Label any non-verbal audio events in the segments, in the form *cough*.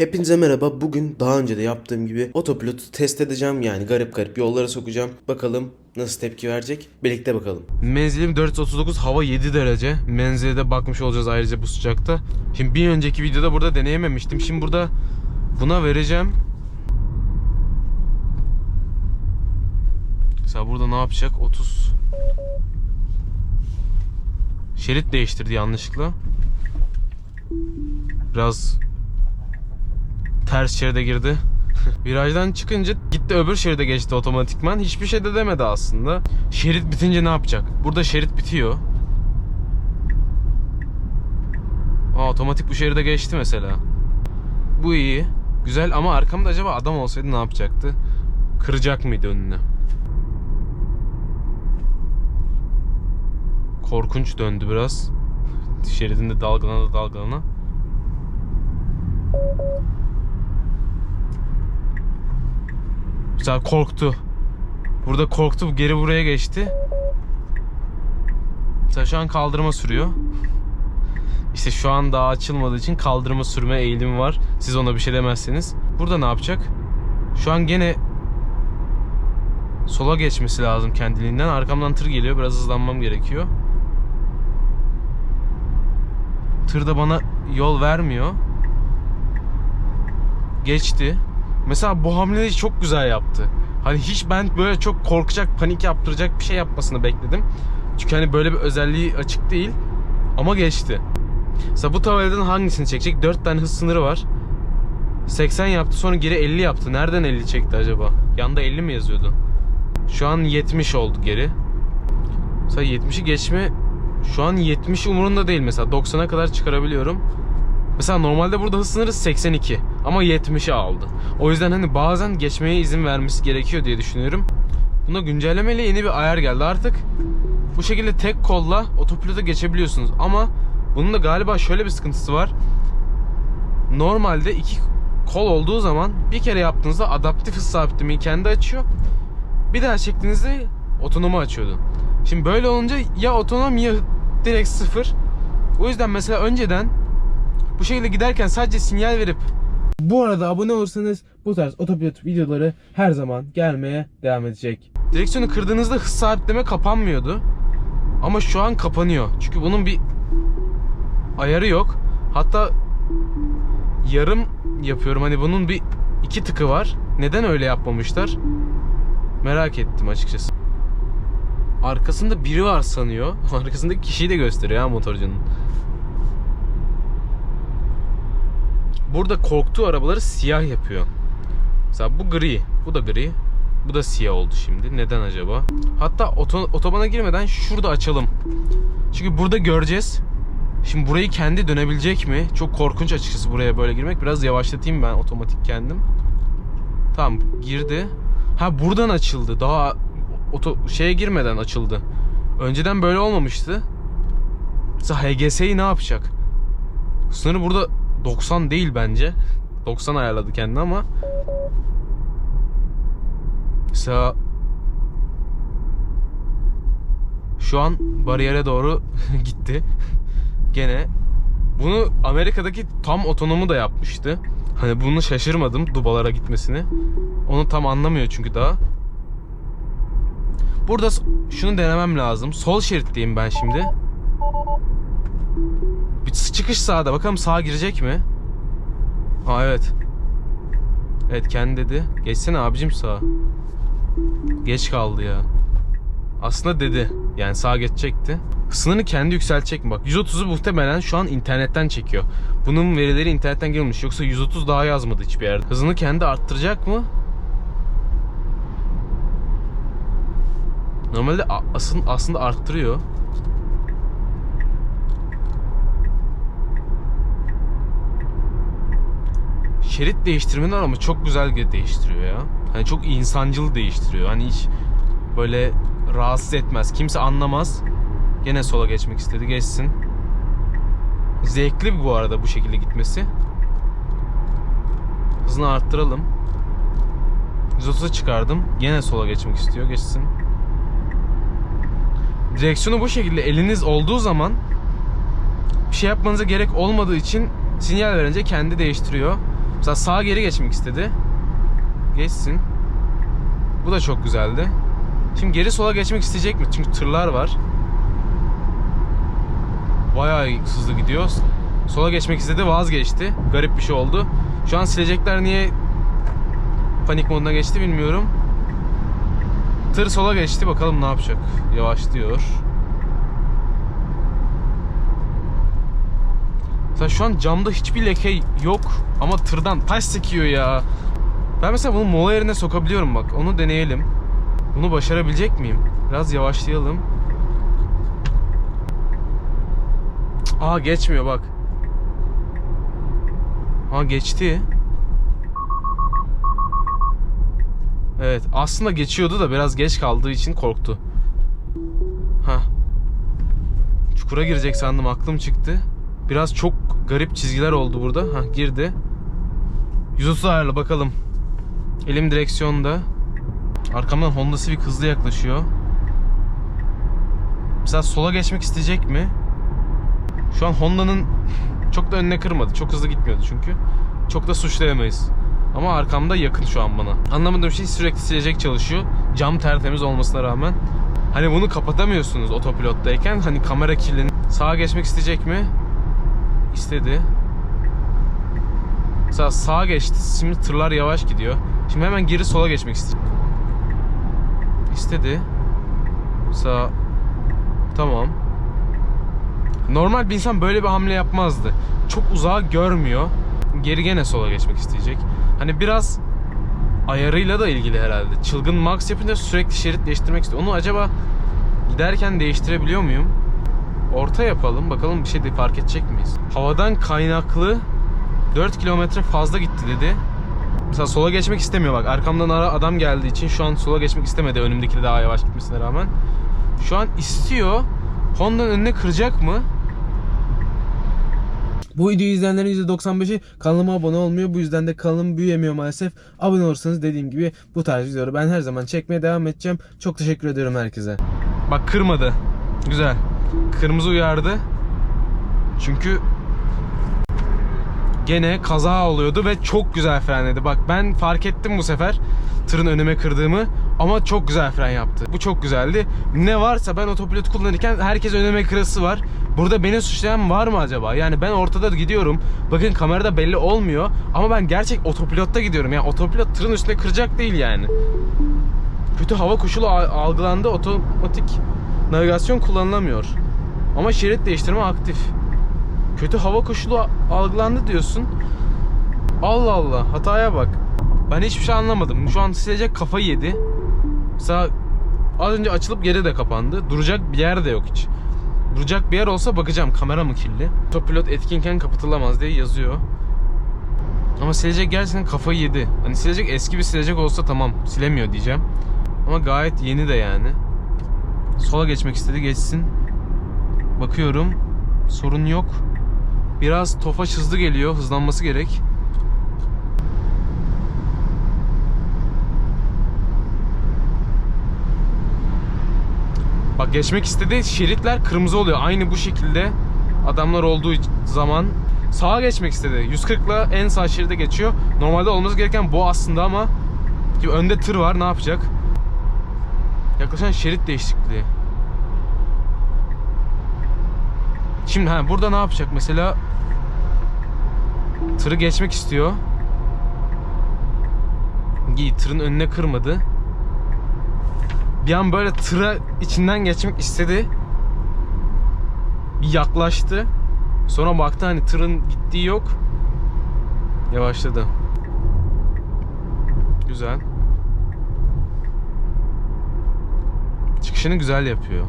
Hepinize merhaba. Bugün daha önce de yaptığım gibi otopilotu test edeceğim. Yani garip garip yollara sokacağım. Bakalım nasıl tepki verecek. Birlikte bakalım. Menzilim 439 hava 7 derece. Menzile de bakmış olacağız ayrıca bu sıcakta. Şimdi bir önceki videoda burada deneyememiştim. Şimdi burada buna vereceğim. Mesela burada ne yapacak? 30 Şerit değiştirdi yanlışlıkla. Biraz ters şeride girdi. *laughs* Virajdan çıkınca gitti öbür şeride geçti otomatikman. Hiçbir şey de demedi aslında. Şerit bitince ne yapacak? Burada şerit bitiyor. Aa, otomatik bu şeride geçti mesela. Bu iyi. Güzel ama arkamda acaba adam olsaydı ne yapacaktı? Kıracak mıydı önüne? Korkunç döndü biraz. *laughs* Şeridinde dalgalana dalgalana. Mesela korktu. Burada korktu geri buraya geçti. Mesela şu an kaldırma sürüyor. İşte şu an daha açılmadığı için kaldırma sürme eğilimi var. Siz ona bir şey demezseniz. Burada ne yapacak? Şu an gene sola geçmesi lazım kendiliğinden. Arkamdan tır geliyor. Biraz hızlanmam gerekiyor. Tır da bana yol vermiyor. Geçti. Mesela bu hamleyi çok güzel yaptı. Hani hiç ben böyle çok korkacak, panik yaptıracak bir şey yapmasını bekledim. Çünkü hani böyle bir özelliği açık değil. Ama geçti. Mesela bu tabeladan hangisini çekecek? 4 tane hız sınırı var. 80 yaptı sonra geri 50 yaptı. Nereden 50 çekti acaba? Yanda 50 mi yazıyordu? Şu an 70 oldu geri. Mesela 70'i geçme şu an 70 umurunda değil mesela 90'a kadar çıkarabiliyorum. Mesela normalde burada hız sınırı 82 ama 70'i aldı. O yüzden hani bazen geçmeye izin vermesi gerekiyor diye düşünüyorum. Buna güncellemeyle yeni bir ayar geldi artık. Bu şekilde tek kolla otopilota geçebiliyorsunuz ama bunun da galiba şöyle bir sıkıntısı var. Normalde iki kol olduğu zaman bir kere yaptığınızda adaptif hız sabitlemeyi kendi açıyor. Bir daha çektiğinizde otonomu açıyordu. Şimdi böyle olunca ya otonom ya direkt sıfır. O yüzden mesela önceden bu şekilde giderken sadece sinyal verip bu arada abone olursanız bu tarz otopilot videoları her zaman gelmeye devam edecek. Direksiyonu kırdığınızda hız sabitleme kapanmıyordu. Ama şu an kapanıyor. Çünkü bunun bir ayarı yok. Hatta yarım yapıyorum. Hani bunun bir iki tıkı var. Neden öyle yapmamışlar? Merak ettim açıkçası. Arkasında biri var sanıyor. *laughs* Arkasındaki kişiyi de gösteriyor ha motorcunun. Burada korktuğu arabaları siyah yapıyor. Mesela bu gri, bu da gri. Bu da siyah oldu şimdi. Neden acaba? Hatta oto, otobana girmeden şurada açalım. Çünkü burada göreceğiz. Şimdi burayı kendi dönebilecek mi? Çok korkunç açıkçası buraya böyle girmek. Biraz yavaşlatayım ben otomatik kendim. Tamam girdi. Ha buradan açıldı. Daha oto şeye girmeden açıldı. Önceden böyle olmamıştı. Mesela HGS'yi ne yapacak? Sınırı burada 90 değil bence. 90 ayarladı kendini ama Mesela şu an bariyere doğru *laughs* gitti. Gene bunu Amerika'daki tam otonomu da yapmıştı. Hani bunu şaşırmadım dubalara gitmesini. Onu tam anlamıyor çünkü daha. Burada şunu denemem lazım. Sol şeritteyim ben şimdi. Bir çıkış sağda. Bakalım sağa girecek mi? Ha evet. Evet kendi dedi. Geçsene abicim sağa. Geç kaldı ya. Aslında dedi. Yani sağa geçecekti. Hızını kendi yükseltecek mi? Bak 130'u muhtemelen şu an internetten çekiyor. Bunun verileri internetten gelmiş. Yoksa 130 daha yazmadı hiçbir yerde. Hızını kendi arttıracak mı? Normalde aslında arttırıyor. Şerit değiştirmeler ama çok güzel değiştiriyor ya. Hani çok insancıl değiştiriyor. Hani hiç böyle rahatsız etmez. Kimse anlamaz. Gene sola geçmek istedi. Geçsin. Zevkli bu arada bu şekilde gitmesi. Hızını arttıralım. 130'a çıkardım. Gene sola geçmek istiyor. Geçsin. Direksiyonu bu şekilde eliniz olduğu zaman bir şey yapmanıza gerek olmadığı için sinyal verince kendi değiştiriyor. Mesela sağa geri geçmek istedi. Geçsin. Bu da çok güzeldi. Şimdi geri sola geçmek isteyecek mi? Çünkü tırlar var. Bayağı hızlı gidiyor. Sola geçmek istedi vazgeçti. Garip bir şey oldu. Şu an silecekler niye panik moduna geçti bilmiyorum. Tır sola geçti bakalım ne yapacak. Yavaşlıyor. Mesela şu an camda hiçbir leke yok ama tırdan taş sekiyor ya. Ben mesela bunu mola yerine sokabiliyorum bak. Onu deneyelim. Bunu başarabilecek miyim? Biraz yavaşlayalım. Aa geçmiyor bak. Aa geçti. Evet aslında geçiyordu da biraz geç kaldığı için korktu. Ha. Çukura girecek sandım aklım çıktı. Biraz çok garip çizgiler oldu burada. Ha girdi. 130 ayarla bakalım. Elim direksiyonda. Arkamdan Honda Civic hızlı yaklaşıyor. Mesela sola geçmek isteyecek mi? Şu an Honda'nın *laughs* çok da önüne kırmadı. Çok hızlı gitmiyordu çünkü. Çok da suçlayamayız. Ama arkamda yakın şu an bana. Anlamadığım şey sürekli silecek çalışıyor. Cam tertemiz olmasına rağmen. Hani bunu kapatamıyorsunuz otopilottayken. Hani kamera kirlenir. Sağa geçmek isteyecek mi? İstedi. Mesela sağa geçti. Şimdi tırlar yavaş gidiyor. Şimdi hemen geri sola geçmek istiyor. İstedi. Sağ. Tamam. Normal bir insan böyle bir hamle yapmazdı. Çok uzağa görmüyor. Geri gene sola geçmek isteyecek. Hani biraz ayarıyla da ilgili herhalde. Çılgın max yapınca sürekli şerit değiştirmek istiyor. Onu acaba giderken değiştirebiliyor muyum? Orta yapalım. Bakalım bir şey de fark edecek miyiz? Havadan kaynaklı 4 kilometre fazla gitti dedi. Mesela sola geçmek istemiyor bak. Arkamdan ara adam geldiği için şu an sola geçmek istemedi. Önümdeki daha yavaş gitmesine rağmen. Şu an istiyor. Honda'nın önüne kıracak mı? Bu videoyu izleyenlerin %95'i kanalıma abone olmuyor. Bu yüzden de kanalım büyüyemiyor maalesef. Abone olursanız dediğim gibi bu tarz videoları ben her zaman çekmeye devam edeceğim. Çok teşekkür ediyorum herkese. Bak kırmadı. Güzel. Kırmızı uyardı. Çünkü gene kaza oluyordu ve çok güzel frenledi. Bak ben fark ettim bu sefer tırın önüme kırdığımı ama çok güzel fren yaptı. Bu çok güzeldi. Ne varsa ben otopilot kullanırken herkes önüme kırası var. Burada beni suçlayan var mı acaba? Yani ben ortada gidiyorum. Bakın kamerada belli olmuyor ama ben gerçek otopilotta gidiyorum. Yani otopilot tırın üstüne kıracak değil yani. Kötü hava koşulu al- algılandı. Otomatik navigasyon kullanılamıyor. Ama şerit değiştirme aktif. Kötü hava koşulu algılandı diyorsun. Allah Allah hataya bak. Ben hiçbir şey anlamadım. Şu an silecek kafayı yedi. Mesela az önce açılıp geri de kapandı. Duracak bir yer de yok hiç. Duracak bir yer olsa bakacağım kamera mı kirli. Otopilot etkinken kapatılamaz diye yazıyor. Ama silecek gerçekten kafayı yedi. Hani silecek eski bir silecek olsa tamam silemiyor diyeceğim. Ama gayet yeni de yani. Sola geçmek istedi geçsin. Bakıyorum. Sorun yok. Biraz Tofaş hızlı geliyor. Hızlanması gerek. Bak geçmek istedi. Şeritler kırmızı oluyor. Aynı bu şekilde adamlar olduğu zaman sağa geçmek istedi. 140 ile en sağ şeride geçiyor. Normalde olması gereken bu aslında ama önde tır var. Ne yapacak? Yaklaşan şerit değişikliği. Şimdi ha burada ne yapacak mesela? Tırı geçmek istiyor. İyi tırın önüne kırmadı. Bir an böyle tıra içinden geçmek istedi. Bir yaklaştı. Sonra baktı hani tırın gittiği yok. Yavaşladı. Güzel. Çıkışını güzel yapıyor.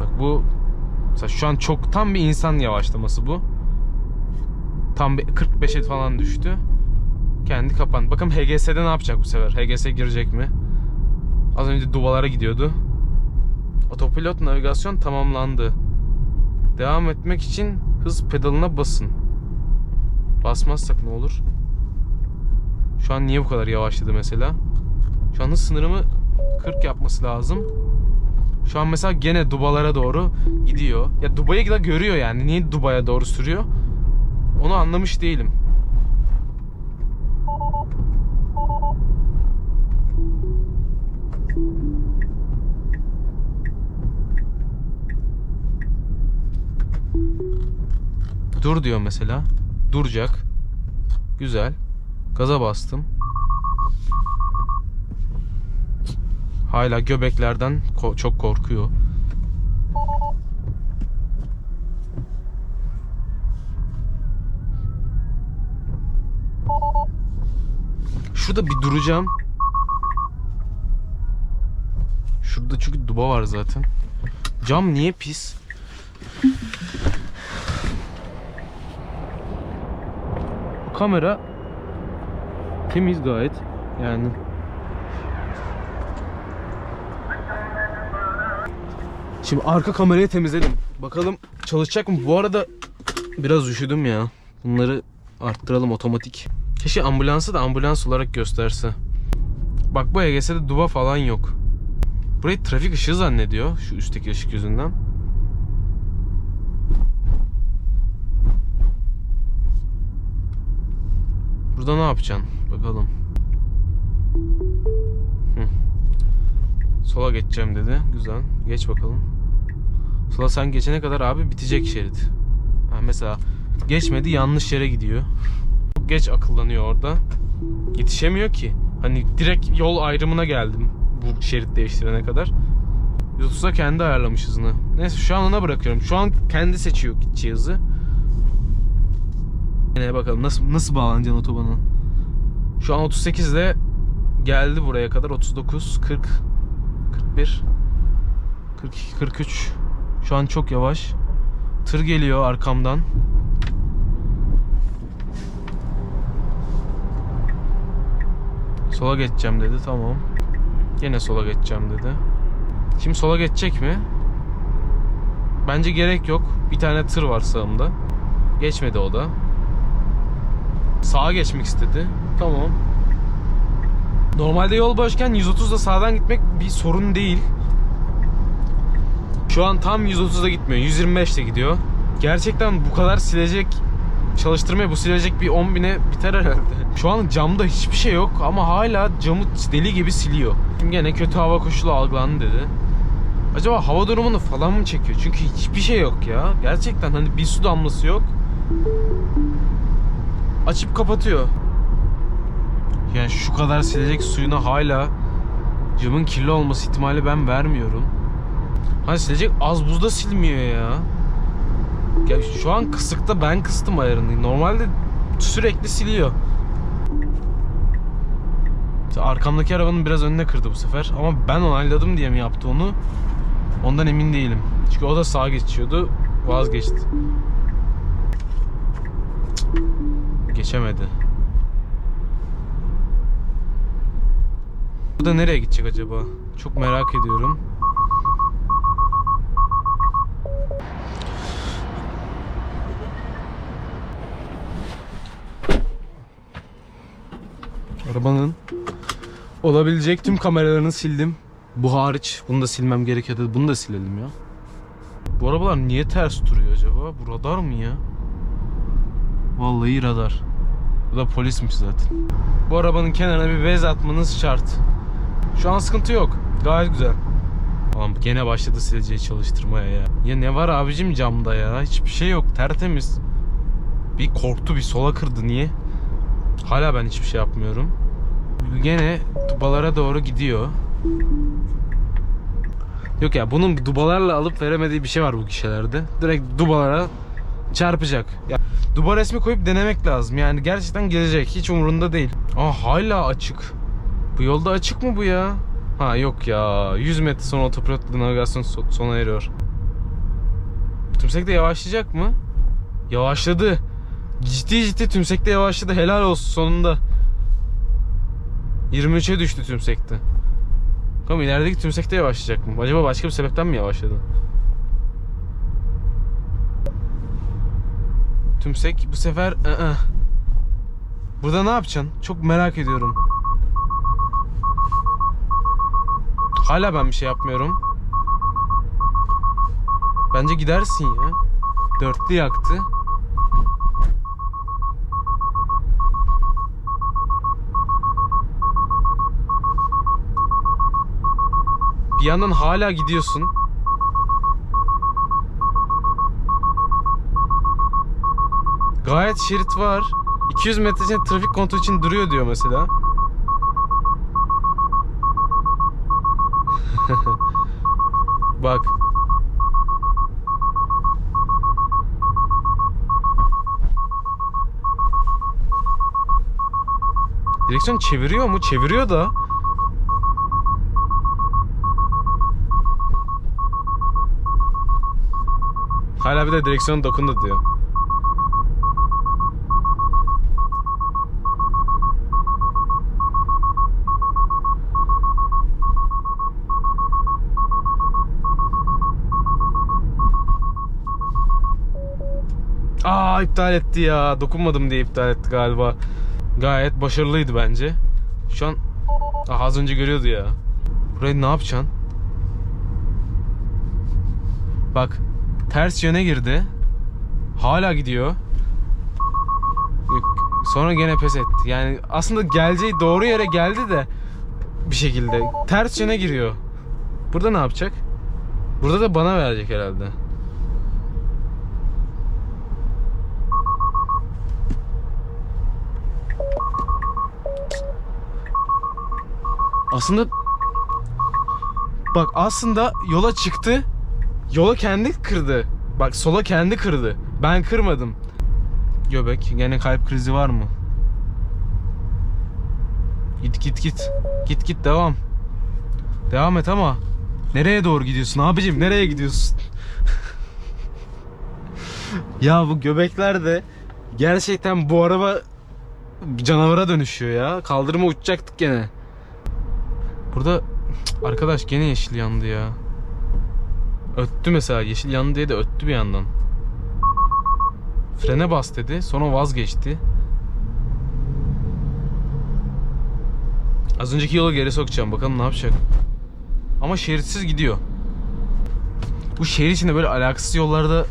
Bak bu mesela şu an çok tam bir insan yavaşlaması bu. Tam bir 45'e falan düştü. Kendi kapan. Bakalım HGS'de ne yapacak bu sefer? HGS girecek mi? Az önce duvalara gidiyordu. Otopilot navigasyon tamamlandı. Devam etmek için hız pedalına basın. Basmazsak ne olur? Şu an niye bu kadar yavaşladı mesela? Şu an hız sınırımı 40 yapması lazım. Şu an mesela gene Dubalara doğru gidiyor. Ya Dubai'yi da görüyor yani. Niye Dubai'ye doğru sürüyor? Onu anlamış değilim. Dur diyor mesela. Duracak. Güzel. Gaza bastım. Hala göbeklerden ko- çok korkuyor. Şurada bir duracağım. Şurada çünkü duba var zaten. Cam niye pis? Kamera temiz gayet. Yani Şimdi arka kamerayı temizledim. Bakalım çalışacak mı? Bu arada biraz üşüdüm ya. Bunları arttıralım otomatik. Keşke ambulansı da ambulans olarak gösterse. Bak bu EGS'de duba falan yok. Burayı trafik ışığı zannediyor şu üstteki ışık yüzünden. Burada ne yapacaksın? Bakalım. Hı. Sola geçeceğim dedi. Güzel. Geç bakalım. Sola sen geçene kadar abi bitecek şerit. Ha, mesela geçmedi yanlış yere gidiyor. Çok geç akıllanıyor orada. Yetişemiyor ki. Hani direkt yol ayrımına geldim bu şerit değiştirene kadar. 130'a kendi ayarlamış hızını. Neyse şu an ona bırakıyorum. Şu an kendi seçiyor gideceği hızı. Yine bakalım nasıl nasıl bağlanacaksın otobana. Şu an 38 ile geldi buraya kadar 39, 40, 41, 42, 43. Şu an çok yavaş. Tır geliyor arkamdan. Sola geçeceğim dedi. Tamam. Yine sola geçeceğim dedi. Şimdi sola geçecek mi? Bence gerek yok. Bir tane tır var sağımda. Geçmedi o da. Sağa geçmek istedi. Tamam. Normalde yol boşken 130'da sağdan gitmek bir sorun değil. Şu an tam 130'da gitmiyor. 125'te gidiyor. Gerçekten bu kadar silecek çalıştırmaya bu silecek bir 10 bine biter herhalde. *laughs* Şu an camda hiçbir şey yok ama hala camı deli gibi siliyor. Şimdi gene kötü hava koşulu algılandı dedi. Acaba hava durumunu falan mı çekiyor? Çünkü hiçbir şey yok ya. Gerçekten hani bir su damlası yok. Açıp kapatıyor. Yani şu kadar silecek suyuna hala camın kirli olması ihtimali ben vermiyorum. Hani silecek az buzda silmiyor ya. Ya şu an kısıkta ben kıstım ayarını. Normalde sürekli siliyor. Arkamdaki arabanın biraz önüne kırdı bu sefer. Ama ben onayladım diye mi yaptı onu? Ondan emin değilim. Çünkü o da sağa geçiyordu. Vazgeçti. Geçemedi. Bu da nereye gidecek acaba? Çok merak ediyorum. Arabanın olabilecek tüm kameralarını sildim. Bu hariç. Bunu da silmem gerekiyordu. Bunu da silelim ya. Bu arabalar niye ters duruyor acaba? Bu radar mı ya? Vallahi radar. Bu da polismiş zaten. Bu arabanın kenarına bir bez atmanız şart. Şu an sıkıntı yok. Gayet güzel. Tamam gene başladı sileceği çalıştırmaya ya. Ya ne var abicim camda ya? Hiçbir şey yok. Tertemiz. Bir korktu bir sola kırdı. Niye? Hala ben hiçbir şey yapmıyorum. Gene dubalara doğru gidiyor. Yok ya bunun dubalarla alıp veremediği bir şey var bu kişilerde. Direkt dubalara çarpacak. Ya, duba resmi koyup denemek lazım. Yani gerçekten gelecek. Hiç umurunda değil. Aa hala açık. Bu yolda açık mı bu ya? Ha yok ya. 100 metre sonra otopilotla navigasyon so- sona eriyor. Tümsek de yavaşlayacak mı? Yavaşladı. Ciddi ciddi tümsekte yavaşladı. Helal olsun sonunda. 23'e düştü tümsekte. Bakalım ilerideki tümsekte yavaşlayacak mı? Acaba başka bir sebepten mi yavaşladı? Tümsek bu sefer ı-ı. Burada ne yapacaksın? Çok merak ediyorum. Hala ben bir şey yapmıyorum. Bence gidersin ya. Dörtlü yaktı. Bir yandan hala gidiyorsun. Gayet şerit var. 200 metre için trafik kontrol için duruyor diyor mesela. *laughs* Bak. Direksiyon çeviriyor mu? Çeviriyor da. Hala bir de direksiyon dokundu diyor. Aa iptal etti ya. Dokunmadım diye iptal etti galiba. Gayet başarılıydı bence. Şu an Aa, az önce görüyordu ya. Burayı ne yapacaksın? Bak ters yöne girdi. Hala gidiyor. Sonra gene pes etti. Yani aslında geleceği doğru yere geldi de bir şekilde ters yöne giriyor. Burada ne yapacak? Burada da bana verecek herhalde. Aslında bak aslında yola çıktı. Yola kendi kırdı. Bak sola kendi kırdı. Ben kırmadım. Göbek gene kalp krizi var mı? Git git git. Git git devam. Devam et ama nereye doğru gidiyorsun abicim? Nereye gidiyorsun? *laughs* ya bu göbekler de gerçekten bu araba canavara dönüşüyor ya. Kaldırıma uçacaktık gene. Burada arkadaş gene yeşil yandı ya. Öttü mesela yeşil yandı diye de öttü bir yandan. Frene bas dedi sonra vazgeçti. Az önceki yola geri sokacağım bakalım ne yapacak. Ama şeritsiz gidiyor. Bu şehir içinde böyle alakasız yollarda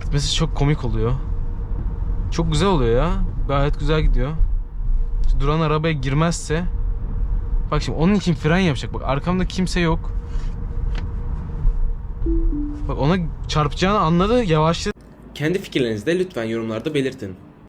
gitmesi çok komik oluyor. Çok güzel oluyor ya. Gayet güzel gidiyor. Şu Duran arabaya girmezse Bak şimdi onun için fren yapacak. Bak arkamda kimse yok. Bak ona çarpacağını anladı, yavaşladı. Kendi fikirlerinizi de lütfen yorumlarda belirtin.